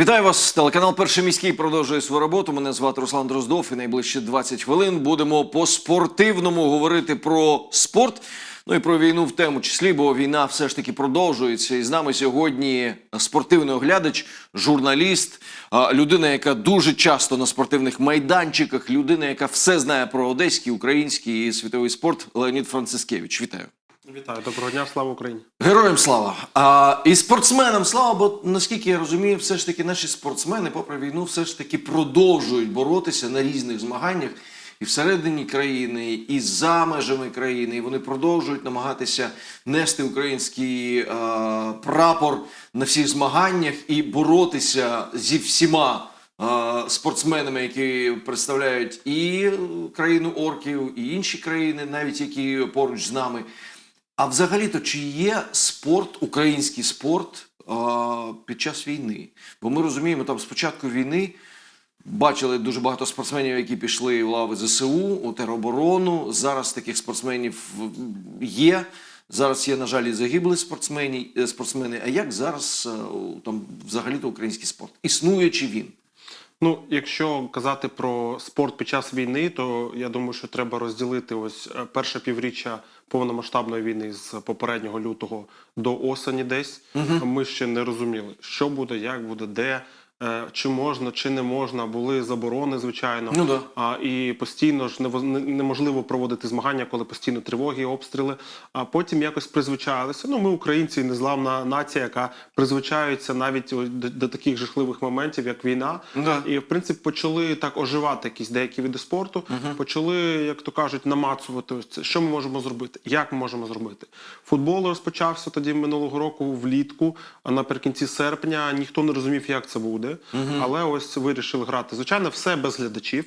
Вітаю вас. Телеканал Перший міський продовжує свою роботу. Мене звати Руслан Дроздов. І найближчі 20 хвилин будемо по спортивному говорити про спорт. Ну і про війну в тему числі, бо війна все ж таки продовжується. І з нами сьогодні спортивний оглядач, журналіст, людина, яка дуже часто на спортивних майданчиках, людина, яка все знає про одеський, український і світовий спорт. Леонід Францискевич. Вітаю. Вітаю, доброго дня, слава Україні. Героям слава! А, і спортсменам слава, бо наскільки я розумію, все ж таки наші спортсмени, попри війну, все ж таки продовжують боротися на різних змаганнях і всередині країни, і за межами країни. І вони продовжують намагатися нести український е, прапор на всіх змаганнях і боротися зі всіма. Спортсменами, які представляють і країну орків, і інші країни, навіть які поруч з нами. А взагалі-то чи є спорт, український спорт під час війни? Бо ми розуміємо, там з початку війни бачили дуже багато спортсменів, які пішли в лави ЗСУ, у тероборону. Зараз таких спортсменів є. Зараз є, на жаль, і загиблі спортсмени. е, спортсмени. А як зараз е, там взагалі-то український спорт? Існує чи він? Ну, якщо казати про спорт під час війни, то я думаю, що треба розділити ось е, перше півріччя повномасштабної війни з попереднього лютого до осені десь. Ми ще не розуміли, що буде, як буде, де. Е, Чи можна, чи не можна, були заборони, звичайно. Ну да. А, і постійно ж неможливо проводити змагання, коли постійно тривоги, обстріли. А потім якось призвичайлися. Ну, ми українці, незламна нація, яка призвичаюється навіть до, до таких жахливих моментів, як війна. Да. І в принципі почали так оживати якісь деякі види спорту. Почали, як то кажуть, намацувати що ми можемо зробити, як ми можемо зробити. Футбол розпочався тоді минулого року влітку, а наприкінці серпня ніхто не розумів, як це буде. Але ось вирішили грати. Звичайно, все без глядачів.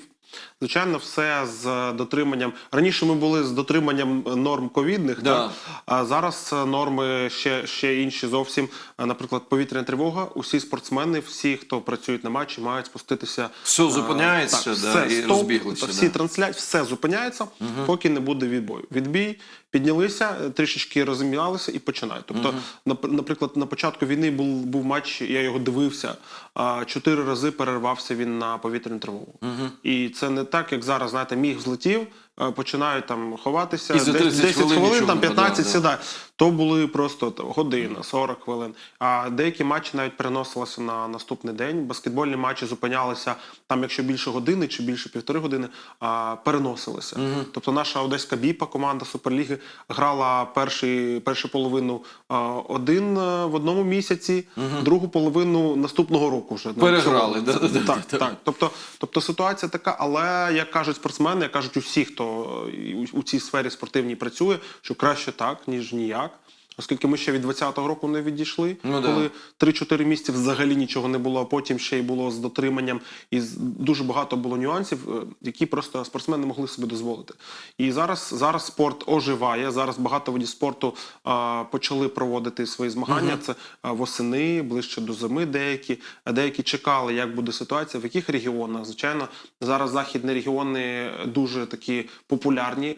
Звичайно, все з дотриманням. Раніше ми були з дотриманням норм ковідних, Да. так? а зараз норми ще, ще інші зовсім. Наприклад, повітряна тривога. Усі спортсмени, всі, хто працюють на матчі, мають спуститися. Все зупиняється, так, да, все, і стоп, розбіглися, Всі да. трансляції, все зупиняється, поки не буде відбою. Відбій, піднялися, е, трішечки розім'ялися і починають. Тобто, угу. наприклад, на початку війни був, був матч, я його дивився. а, Чотири рази перервався він на повітряну тривогу. І це не так, як зараз, знаєте, міг взлетів. Е, Починають там ховатися І за 30 10 хвилин хвилин, там не 15 подав, да. сідає. То були просто година, 40 хвилин. А деякі матчі навіть переносилися на наступний день. Баскетбольні матчі зупинялися там, якщо більше години чи більше півтори години, а, переносилися. Тобто наша одеська біпа, команда Суперліги, грала перший, першу половину а, один е, в одному місяці, другу половину наступного року вже на Переграли, да-да-да. Так, так. Тобто, тобто ситуація така, але як кажуть спортсмени, як кажуть усі, хто у цій сфері спортивній працює, що краще так, ніж ніяк. Оскільки ми ще від 20-го року не відійшли, Ну да. коли 3-4 місяці взагалі нічого не було, а потім ще й було з дотриманням, і дуже багато було нюансів, е, які просто спортсмени не могли собі дозволити. І зараз, зараз спорт оживає. Зараз багато видів спорту а, почали проводити свої змагання. Це а, восени, ближче до зими деякі. А Деякі чекали, як буде ситуація, в яких регіонах. Звичайно, зараз західні регіони дуже такі популярні е,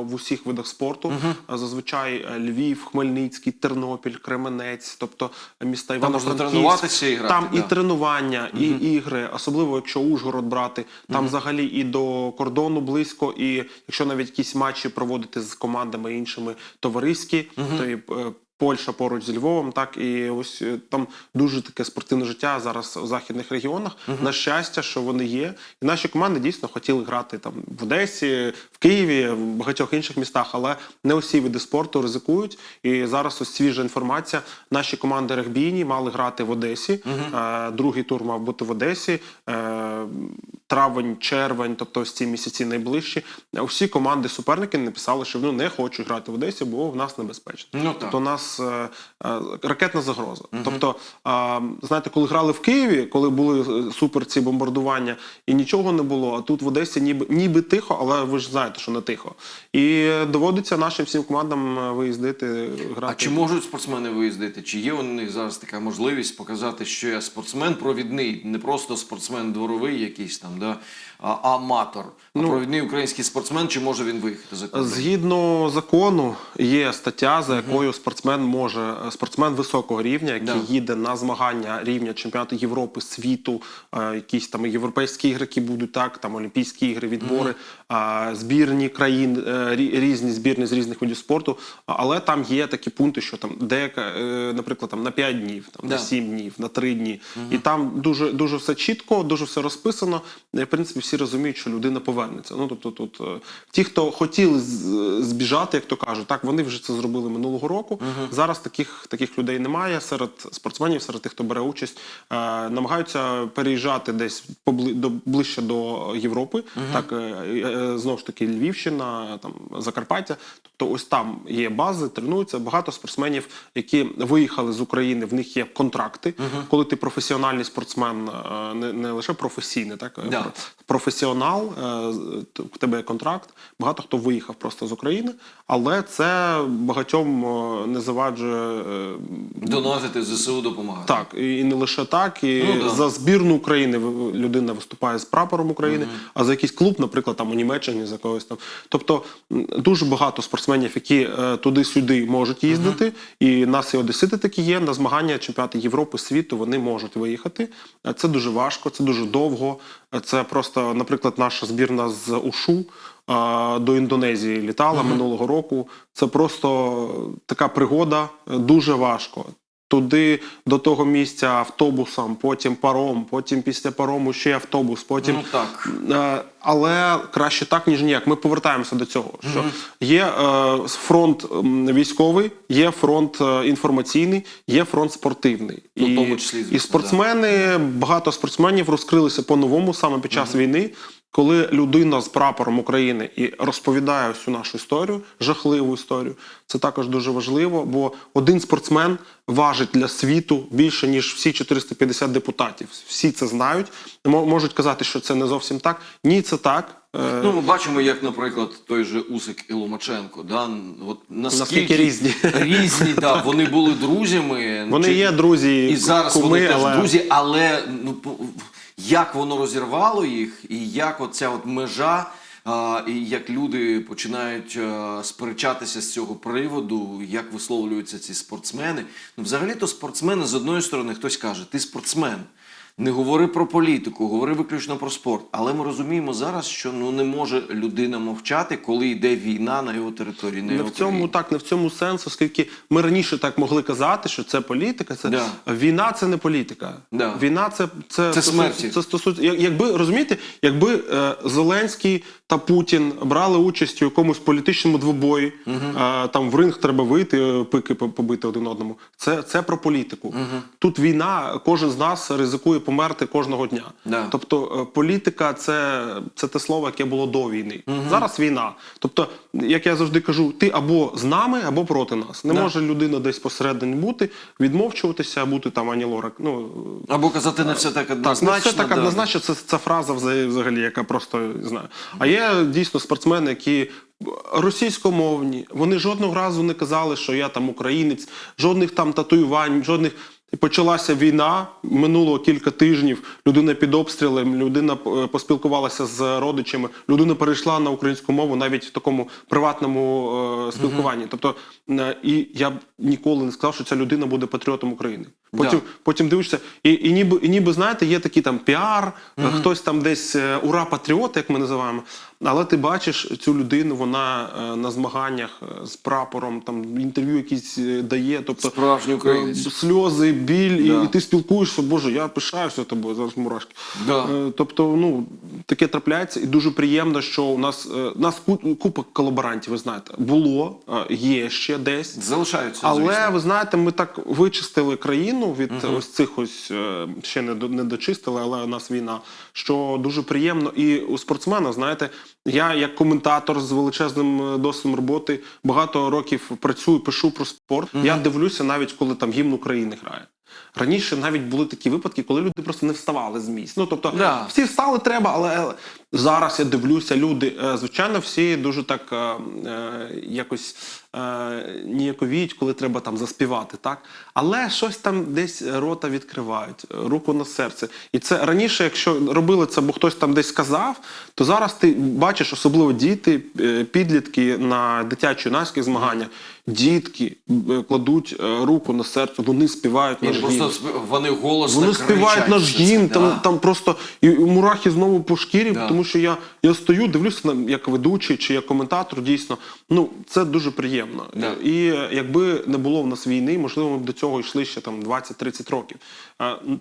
в усіх видах спорту. А Зазвичай е, Львів, Хмельницький, Тернопіль, Кременець, тобто міста Івано-Франківськ. тренуватися і грати, Там да. і тренування, і ігри, особливо якщо Ужгород брати, там взагалі і до кордону близько, і якщо навіть якісь матчі проводити з командами іншими товариські, то і е, Польща поруч з Львовом, так і ось е, там дуже таке спортивне життя зараз у західних регіонах. На щастя, що вони є, і наші команди дійсно хотіли грати там в Одесі, в Києві, в багатьох інших містах, але не усі види спорту ризикують. І зараз ось свіжа інформація. Наші команди регбійні мали грати в Одесі. Е, Другий тур мав бути в Одесі. Е, Травень, червень, тобто ось ці місяці найближчі. Усі команди суперники написали, що ну не хочуть грати в Одесі, бо в нас небезпечно. Ну, так. тобто у нас е, е, ракетна загроза. Тобто, е, знаєте, коли грали в Києві, коли були е, супер ці бомбардування, і нічого не було. А тут в Одесі ніби ніби тихо, але ви ж знаєте, що не тихо. І доводиться нашим всім командам е, виїздити грати. А чи можуть спортсмени виїздити? Чи є у них зараз така можливість показати, що я спортсмен провідний, не просто спортсмен дворовий якийсь там, да? Аматор, а Ну, провідний український спортсмен, чи може він виїхати за кордон? Згідно закону, є стаття, за якою спортсмен може спортсмен високого рівня, який Да. їде на змагання рівня чемпіонату Європи, світу, е, якісь там європейські ігри, які будуть так, там Олімпійські ігри, відбори, е, збірні країн, е, різні збірні з різних видів спорту. Але там є такі пункти, що там деяка, е, наприклад, там на 5 днів, там Да. на 7 днів, на 3 дні, і там дуже дуже все чітко, дуже все розписано. В принципі, всі розуміють, що людина повернеться. Ну тобто, тут е, ті, хто хотіли збіжати, як то кажуть, так вони вже це зробили минулого року. Зараз таких таких людей немає серед спортсменів, серед тих, хто бере участь, е, намагаються переїжджати десь побли до ближче до Європи. Так е, е, знову ж таки Львівщина, там Закарпаття. Тобто, ось там є бази, тренуються. Багато спортсменів, які виїхали з України, в них є контракти. Коли ти професіональний спортсмен, е, не, не лише професійний, так е, Да. професіонал, е, в тебе є контракт. Багато хто виїхав просто з України, але це багатьом е, не заваджує е, Донатити ЗСУ допомагати. так, і не лише так. І Ну, да. за збірну України людина виступає з прапором України, а за якийсь клуб, наприклад, там у Німеччині за когось там. Тобто дуже багато спортсменів, які е, туди-сюди можуть їздити. І нас і одесити такі є. На змагання чемпіонати Європи, світу вони можуть виїхати. Е, Це дуже важко, це дуже довго. Е, Це просто, наприклад, наша збірна з УШУ. До Індонезії літала минулого року. Це просто така пригода, дуже важко туди до того місця автобусом, потім паром, потім після парому ще автобус, потім. Ну так. Е, Але краще так, ніж ніяк. Ми повертаємося до цього. Що є е, фронт військовий, є фронт е, інформаційний, є фронт спортивний. Ну, і, тому числі, звісно, і спортсмени, багато спортсменів розкрилися по-новому саме під час війни. Коли людина з прапором України і розповідає всю нашу історію, жахливу історію, це також дуже важливо, бо один спортсмен важить для світу більше ніж всі 450 депутатів. Всі це знають. Мо- Можуть казати, що це не зовсім так. Ні, це так. Е, Ну, ми бачимо, як, наприклад, той же Усик і Ломаченко. Да? От наскільки, Наскільки різні. різні да, вони були друзями. Вони Чи- є друзі, І зараз куми, вони теж але... друзі, але ну, по- як воно розірвало їх, і як оця от межа, і як люди починають а, сперечатися з цього приводу, як висловлюються ці спортсмени. Ну, взагалі-то спортсмени з одної сторони хтось каже, ти спортсмен. Не говори про політику, говори виключно про спорт. Але ми розуміємо зараз, що ну не може людина мовчати, коли йде війна на його території. На Не його в цьому країні. так, не в цьому сенс, оскільки ми раніше так могли казати, що це політика. Це Да. війна, це не політика. Да. Війна це це, Це смерті. Це стосується. Якби розумієте, якби е, Зеленський та Путін брали участь у якомусь політичному двобої, е, там в ринг треба вийти, е, пики побити один одному. Це, це про політику. Тут війна, кожен з нас ризикує померти кожного дня. Да. Тобто е, політика це, це те слово, яке було до війни. Зараз війна. Тобто, як я завжди кажу, ти або з нами, або проти нас. Не Да. може людина десь посередині бути, відмовчуватися, бути там ані Лорак. Ну Або казати не все так так, однозначно. не все так однозначно. Це, це фраза взагалі, взагалі, яка просто не знаю. А є дійсно спортсмени, які. Російськомовні, вони жодного разу не казали, що я там українець, жодних там татуювань, жодних і почалася війна. Минуло кілька тижнів. Людина під обстрілем, людина е, поспілкувалася з родичами. Людина перейшла на українську мову навіть в такому приватному е, спілкуванні. Тобто, е, і я б ніколи не сказав, що ця людина буде патріотом України. Потім, Да. потім дивишся, і, і ніби і ніби знаєте, є такий там піар, е, хтось там десь е, ура патріот, як ми називаємо. Але ти бачиш цю людину, вона е, на змаганнях з прапором, там інтерв'ю якісь дає. Тобто Справжній українець. сльози, біль, Да. і, і ти спілкуєшся. Боже, я пишаюся тобою. Зараз мурашки. Да. Тобто, ну таке трапляється, і дуже приємно, що у нас е, нас купа колаборантів. Ви знаєте, було, є ще десь. Залишаються. Але звісно. ви знаєте, ми так вичистили країну від ось цих ось е, ще не не дочистили, але у нас війна. Що дуже приємно. І у спортсмена, знаєте, я як коментатор з величезним е, досвідом роботи багато років працюю, пишу про спорт. Я дивлюся навіть коли там гімн України грає. Раніше навіть були такі випадки, коли люди просто не вставали з місць. Ну тобто Да. всі встали треба, але Зараз я дивлюся, люди, е, звичайно, всі дуже так е, е, якось ніяковіють, коли треба там заспівати, так? Але щось там десь рота відкривають, руку на серце. І це раніше, якщо робили це, бо хтось там десь сказав, то зараз ти бачиш, особливо діти, підлітки на дитячо-юнацьких змаганнях, дітки е, кладуть руку на серце, вони співають наш гімн. вони голосно Вони співають наш гімн, там, там просто і, і мурахи знову по шкірі, Да. Тому що я, я стою, дивлюся на як ведучий чи як коментатор. Дійсно, ну це дуже приємно. Да. І якби не було в нас війни, можливо, ми б до цього йшли ще там 20-30 років.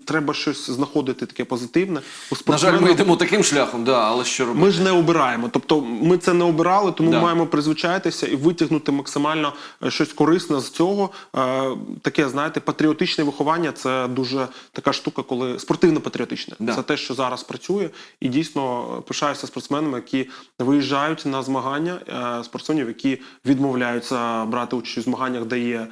Треба щось знаходити таке позитивне. У На жаль, ми йдемо таким шляхом, да, але що робити? ми ж не обираємо. Тобто ми це не обирали, тому Да. маємо призвичаїтися і витягнути максимально е, щось корисне з цього. Е, Таке, знаєте, патріотичне виховання це дуже така штука, коли спортивно-патріотичне. Да. Це те, що зараз працює, і дійсно е, пишаюся спортсменами, які виїжджають на змагання, е, спортсменів, які відмовляються брати участь у змаганнях, де є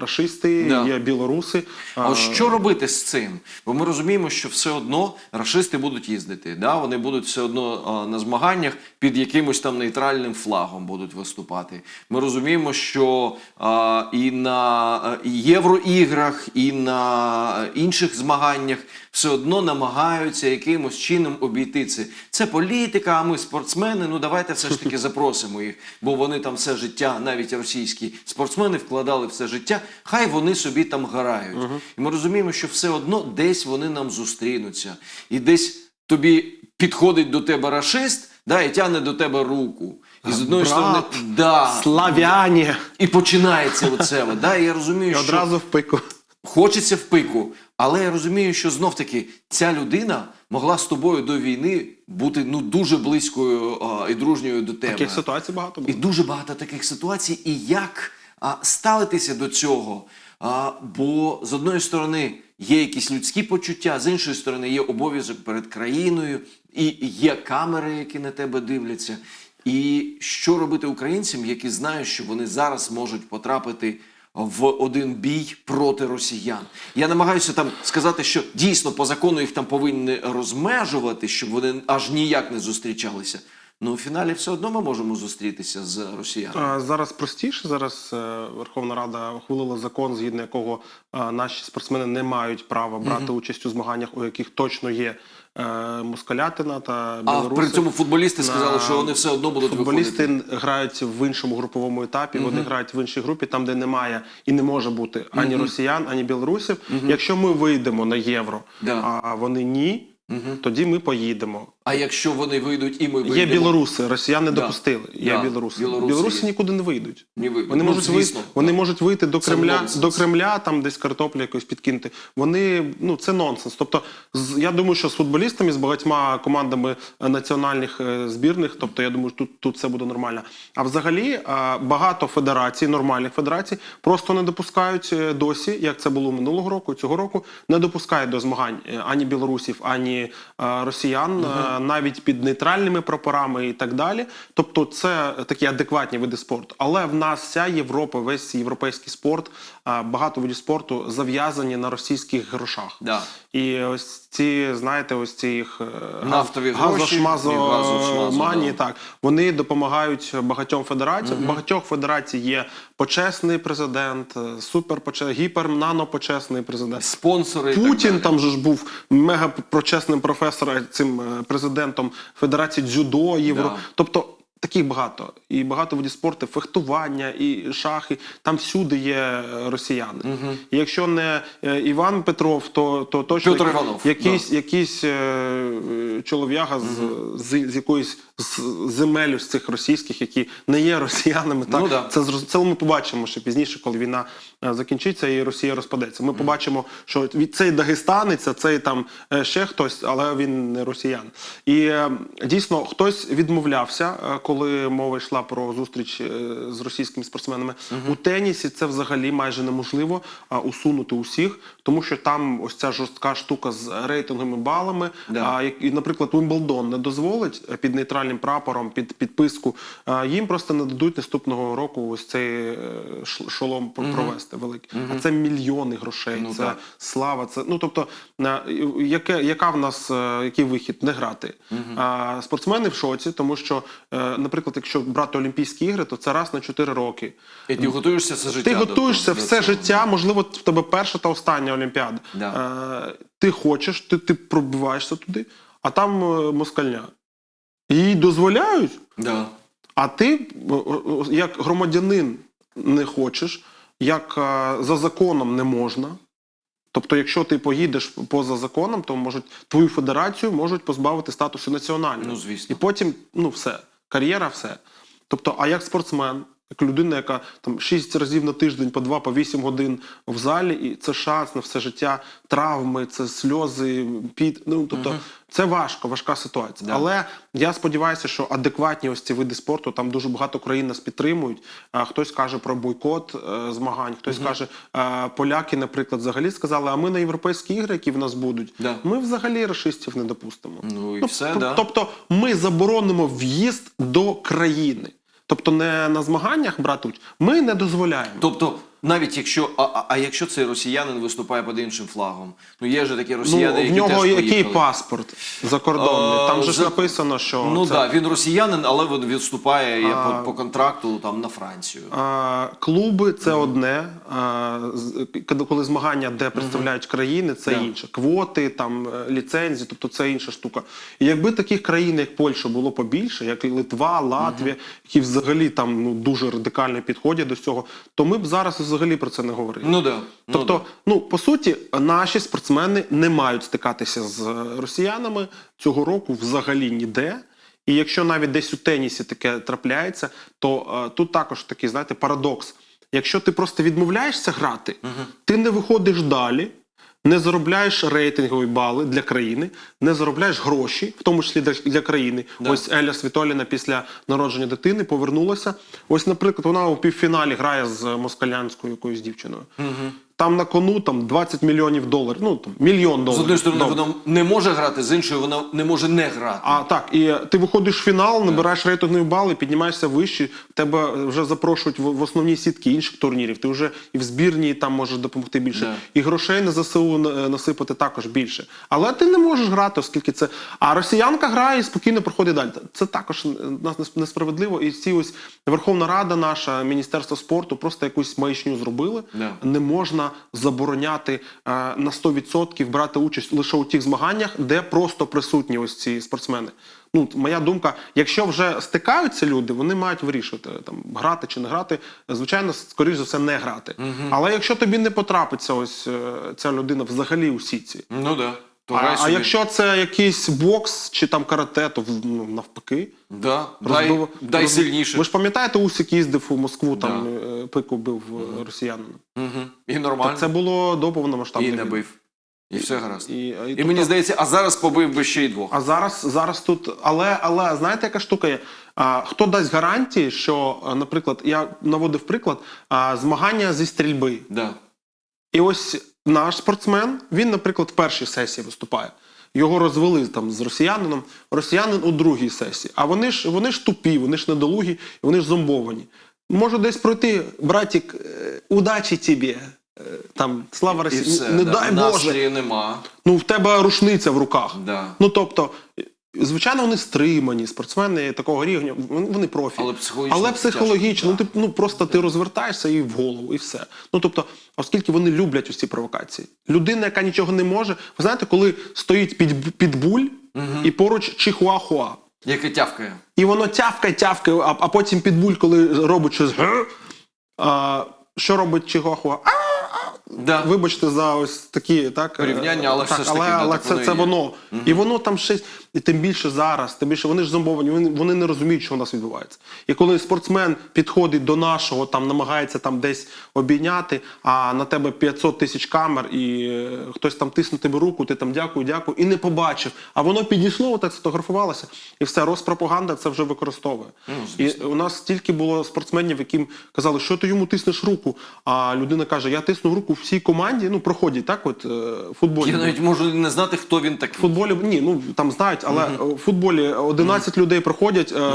рашисти, Да. є білоруси. А от що робити з цим? Бо ми розуміємо, що все одно рашисти будуть їздити. Да? Вони будуть все одно на змаганнях під якимось там нейтральним флагом будуть виступати. Ми розуміємо, що а, і на євроіграх, і на інших змаганнях все одно намагаються якимось чином обійти це. Це політика, а ми спортсмени. Ну давайте все ж таки запросимо їх, бо вони там все життя, навіть російські спортсмени, вкладали все життя. Хай вони собі там грають. І ми розуміємо, що все одно десь вони нам зустрінуться, і десь тобі підходить до тебе рашист, да, і тягне до тебе руку. І з одної сторони, да, Славяні! і починається оце. Да, і я розумію, І що одразу в пику. хочеться в пику, але я розумію, що знов таки ця людина могла з тобою до війни бути ну дуже близькою а, і дружньою до тебе. Таких ситуацій багато І дуже багато таких ситуацій. І як ставитися до цього? Бо з одної сторони є якісь людські почуття, з іншої сторони є обов'язок перед країною, і є камери, які на тебе дивляться. І що робити українцям, які знають, що вони зараз можуть потрапити в один бій проти росіян? Я намагаюся там сказати, що дійсно по закону їх там повинні розмежувати, щоб вони аж ніяк не зустрічалися. Ну, у фіналі все одно ми можемо зустрітися з росіянами. Зараз простіше. Зараз е, Верховна Рада ухвалила закон, згідно якого е, наші спортсмени не мають права брати участь у змаганнях, у яких точно є е, москалятина та А білоруси. при цьому футболісти сказали, що вони все одно будуть Футболісти виходити. грають в іншому груповому етапі. Вони грають в іншій групі, там де немає і не може бути ані росіян, ані білорусів. Якщо ми вийдемо на євро, Да. а вони ні, тоді ми поїдемо. А якщо вони вийдуть і ми вийдемо? Є білоруси, росіян не Да. допустили. Є Да. білоруси. Білоруси Білоруси, нікуди не вийдуть. Не вийдуть. Вони Ну, можуть звісно, вийти, вони можуть вийти до Кремля, до Кремля, там десь картоплю якось підкинути. Вони ну це нонсенс. Тобто, з- я думаю, що з футболістами, з багатьма командами е, національних е, збірних, тобто я думаю, тут, тут все буде нормально. А взагалі е, багато федерацій, нормальних федерацій, просто не допускають досі, як це було минулого року, цього року, не допускають до змагань ані білорусів, ані росіян, е, навіть під нейтральними прапорами і так далі. Тобто, це такі адекватні види спорту. Але в нас вся Європа, весь європейський спорт, багато видів спорту зав'язані на російських грошах. Да. І ось ці, знаєте, ось ці їх е, Нафтові гроші газошмазо, мані, так вони допомагають багатьом федераціям. В багатьох федерацій є почесний президент, е, суперпочесний, гіпернанопочесний президент. Спонсори. так Путін там же ж був мега прочесним професором, цим е, президентом Федерації дзюдо Євро. Да. Тобто таких багато. І багато видів спорту, фехтування, і шахи. Там всюди є е, росіяни. І якщо не е, Іван Петров, то, то точно Петр Іванов, якийсь, якийсь е, чолов'яга з, з, з якоїсь з земель з цих російських, які не є росіянами. Так? Ну да. Це це ми побачимо ще пізніше, коли війна закінчиться і Росія розпадеться. Ми побачимо, що від цей дагестанець, цей там ще хтось, але він не росіян. І дійсно хтось відмовлявся, коли мова йшла про зустріч е, з російськими спортсменами. У тенісі це взагалі майже неможливо усунути усіх, тому що там ось ця жорстка штука з рейтинговими балами. Да. А, як- і, наприклад, Уимблдон не дозволить е, під нейтральним прапором, під підписку. А, їм просто не дадуть наступного року ось цей е, шолом про- провести великий. А це мільйони грошей. Ну, це так. слава. Це ну тобто, яке, яка в нас е, який вихід не грати? А, спортсмени в шоці, тому що, наприклад, якщо брати Олімпійські ігри, то це раз на 4 роки. І ти готуєшся все життя. Ти готуєшся все життя, можливо, в тебе перша та остання Олімпіада. Да. Е, ти хочеш, ти, ти пробиваєшся туди, а там е, москальня. Їй дозволяють, Да. а ти, о, як громадянин, не хочеш, як е, за законом не можна. Тобто, якщо ти поїдеш поза законом, то можуть твою федерацію можуть позбавити статусу національного. Ну, звісно. І потім, ну, все, кар'єра, все. Тобто, а як спортсмен, як людина, яка там 6 разів на тиждень по 2, по 8 годин в залі, і це шанс на все життя, травми, це сльози, під. Ну, тобто, це важко, важка ситуація. Да. Але я сподіваюся, що адекватні ось ці види спорту, там дуже багато країн нас підтримують. А, хтось каже про бойкот е, змагань, хтось каже, е, поляки, наприклад, взагалі сказали, а ми на європейські ігри, які в нас будуть, Да. ми взагалі расистів не допустимо. Ну і Ну, все, тоб- да. Тобто ми заборонимо в'їзд до країни. Тобто не на змаганнях брати участь, ми не дозволяємо. Тобто, навіть якщо, а, а, а якщо цей росіянин виступає під іншим флагом, ну є ж такі Ну, росіяни, які в нього теж який поїхали. паспорт закордонний? Там же ж за- написано, що Ну це, да, він росіянин, але він відступає А- по, по контракту там на Францію. А, клуби це одне. А, коли- змагання, де представляють країни, це Да. інше. Квоти, там е, ліцензії, тобто це інша штука. І якби таких країн, як Польща, було побільше, як Литва, Латвія, які взагалі там ну дуже радикально підходять до цього, то ми б зараз взагалі про це не говорили. Ну да. Ну, Тобто, да. ну по суті, наші спортсмени не мають стикатися з росіянами цього року взагалі ніде. І якщо навіть десь у тенісі таке трапляється, то е, тут також такий, знаєте, парадокс. Якщо ти просто відмовляєшся грати, ти не виходиш далі, не заробляєш рейтингові бали для країни, не заробляєш гроші, в тому числі для, для країни. Да. Ось Еля Світоліна після народження дитини повернулася. Ось, наприклад, вона у півфіналі грає з москалянською якоюсь дівчиною. Там на кону там 20 мільйонів доларів. Ну там мільйон доларів. З одної сторони, Добре. вона не може грати, з іншої вона не може не грати. А так, і ти виходиш в фінал, набираєш рейтингові бали, піднімаєшся вище, тебе вже запрошують в, в основні сітки інших турнірів. Ти вже і в збірній там можеш допомогти більше, Да. і грошей на ЗСУ на- насипати також більше. Але ти не можеш грати, оскільки це. А росіянка грає і спокійно проходить далі. Це також е, нас нес- несправедливо. І ці ось Верховна Рада, наша Міністерство спорту просто якусь маячню зробили. Да. Не можна забороняти е, на 100% брати участь лише у тих змаганнях, де просто присутні ось ці спортсмени. Ну, моя думка, якщо вже стикаються люди, вони мають вирішувати там грати чи не грати. Звичайно, скоріш за все, не грати. Але якщо тобі не потрапиться ось е, ця людина взагалі у сітці, Ну да. То а, а якщо це якийсь бокс чи там карате, то ну, навпаки. Да. Дай, розбив- дай роз- сильніше. Ви ж пам'ятаєте, Усік їздив у Москву, Да. там е, пику бив е, росіянина. Угу. І нормально. Так це було до повномасштабної І не бив. І все гаразд. І, і, І тобто- мені здається, а зараз побив би ще й двох. А зараз, зараз тут, але, але знаєте, яка штука є? А, хто дасть гарантії, що, наприклад, я наводив приклад а, змагання зі стрільби. Да. І ось наш спортсмен, він, наприклад, в першій сесії виступає. Його розвели там з росіянином, росіянин у другій сесії. А вони ж вони ж тупі, вони ж недолугі, вони ж зомбовані. Може десь пройти, братик, е, удачі тобі. Е, Там слава Росії, не да. дай Боже. Нема. Ну в тебе рушниця в руках. Да. Ну тобто, звичайно, вони стримані, спортсмени такого рівня, вони профі. Але психологічно Але психологічно, ну ти ну просто ти розвертаєшся і в голову, і все. Ну тобто, оскільки вони люблять ці провокації. Людина, яка нічого не може. Ви знаєте, коли стоїть під, підбуль і поруч чихуахуа. Яке тявкає. І воно тявкає, тявкає, а, а потім підбуль, коли робить щось. А, що робить чихуахуа? А, Да. вибачте за ось такі так Порівняння, але е, так, все ж таки, але, да, але так це, це воно. І воно там ще і тим більше зараз, тим більше вони ж зомбовані, вони, вони не розуміють, що у нас відбувається. І коли спортсмен підходить до нашого, там намагається там десь обійняти, а на тебе 500 тисяч камер, і е, хтось там тисне тебе руку, ти там дякую, дякую, і не побачив. А воно підійшло, отак сфотографувалося, і все, Роспропаганда це вже використовує. і у нас стільки було спортсменів, яким казали, що ти йому тиснеш руку. А людина каже: Я тисну руку всій команді. Ну, проходять так, от е, футболі. Я навіть можу не знати, хто він такий. В футболі ні, ну там знають, але в футболі 11 людей проходять, е,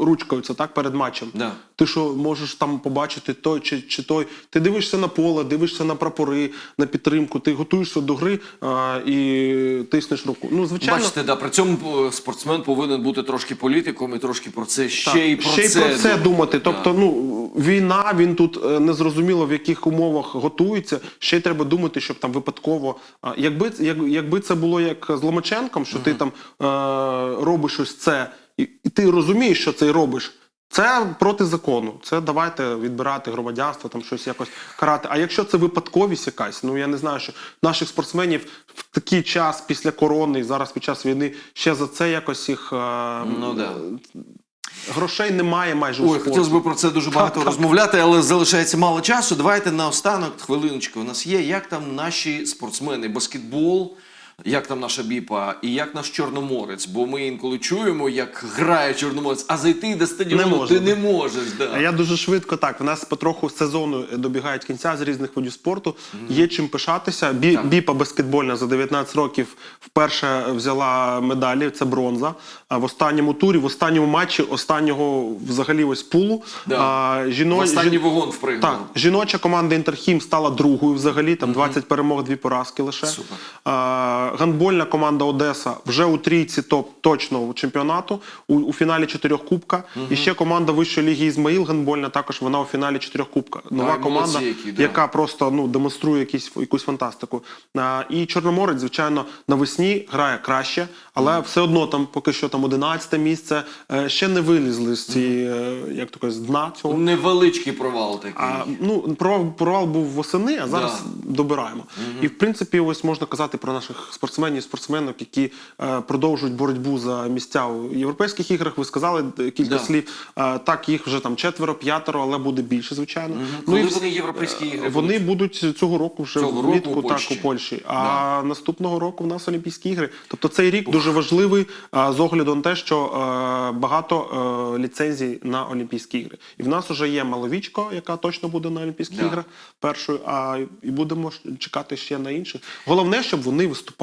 ручкаються так перед матчем. Да. Ти що можеш там побачити той чи, чи той. Ти дивишся на поле, дивишся на прапори, на підтримку, ти готуєшся до гри е, і тиснеш руку. Ну, звичайно, Бачите, да, при цьому е, спортсмен повинен бути трошки політиком і трошки про це ще Так, й про ще це. й про це думати. Да. Тобто, ну війна, він тут е, незрозуміло в яких умовах готується. Ще й треба думати, щоб там випадково. а, Якби як, якби це було як з Ломаченком, що ти там е, робиш ось це, і, і ти розумієш, що це робиш. Це проти закону. Це давайте відбирати громадянство, там щось якось карати. А якщо це випадковість якась, ну я не знаю, що наших спортсменів в такий час після корони, зараз під час війни, ще за це якось їх е, Ну, да. грошей немає майже у Ой, хотілося б про це дуже багато так. розмовляти, але залишається мало часу. Давайте наостанок, хвилиночку, у нас є. Як там наші спортсмени, баскетбол, як там наша біпа і як наш чорноморець? Бо ми інколи чуємо, як грає чорноморець, а зайти до стадіону Не ти не можеш. Да. Я дуже швидко так. В нас потроху сезону добігають кінця з різних видів спорту. Є чим пишатися. Бі, біпа баскетбольна за 19 років вперше взяла медалі. Це бронза. А в останньому турі, в останньому матчі останнього взагалі ось пулу. Да. А, жіно... В останній вагон впригнув. Так, жіноча команда Інтерхім стала другою взагалі, там 20 перемог, 2 поразки лише. Супер. А, гандбольна команда Одеса вже у трійці топ точно у чемпіонату, у, у фіналі чотирьох кубка. І ще команда Вищої ліги Ізмаїл гандбольна, також вона у фіналі чотирьох кубка. Нова молодці команда, які, да. яка просто ну, демонструє якісь, якусь фантастику. А, і Чорноморець, звичайно, навесні грає краще, але все одно там поки що там 11 місце. Е, ще не вилізли з цієї, е, як то кажуть, з дна цього. Невеличкий провал такий. А, ну, провал, провал був восени, а зараз добираємо. І в принципі, ось можна казати про наших спортсменів і спортсменок, які е, продовжують боротьбу за місця у європейських іграх. Ви сказали е, кілька Да. слів. Е, так, їх вже там четверо, п'ятеро, але буде більше, звичайно. Коли і вони європейські ігри Вони будуть цього року вже Цього року влітку, у так, у Польщі. А наступного року в нас Олімпійські ігри. Тобто цей рік дуже важливий з огляду на те, що багато ліцензій на Олімпійські ігри. І в нас вже є Маловічко, яка точно буде на Олімпійських Да. іграх першою, а і будемо чекати ще на інших. Головне, щоб вони виступали.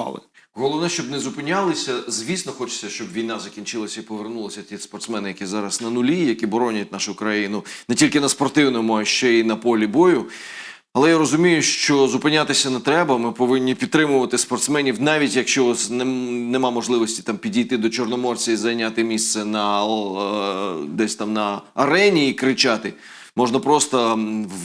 Головне, щоб не зупинялися. Звісно, хочеться, щоб війна закінчилася і повернулися ті спортсмени, які зараз на нулі, які боронять нашу країну не тільки на спортивному, а ще й на полі бою. Але я розумію, що зупинятися не треба. Ми повинні підтримувати спортсменів, навіть якщо нема можливості там підійти до Чорноморця і зайняти місце на е, десь там на арені і кричати. Можна просто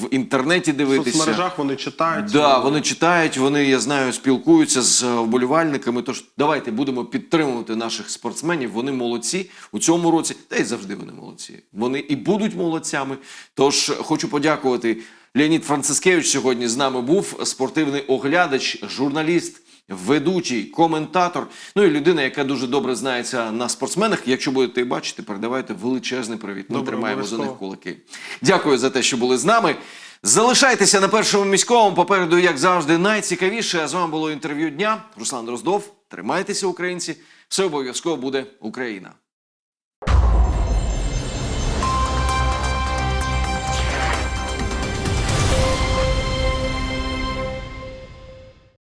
в інтернеті В дивитися. соцмережах вони читають. Да, вони читають, вони, я знаю, спілкуються з е, вболівальниками. Тож давайте будемо підтримувати наших спортсменів. Вони молодці у цьому році, та й завжди вони молодці. Вони і будуть молодцями. Тож хочу подякувати. Леонід Францискевич сьогодні з нами був спортивний оглядач, журналіст. Ведучий, коментатор, ну і людина, яка дуже добре знається на спортсменах. Якщо будете бачити, передавайте величезний привіт. Ми Добре, тримаємо за них кулаки. Дякую за те, що були з нами. Залишайтеся на першому міському. Попереду, як завжди, найцікавіше. А з вами було інтерв'ю дня. Руслан Роздов. Тримайтеся, українці. Все обов'язково буде Україна.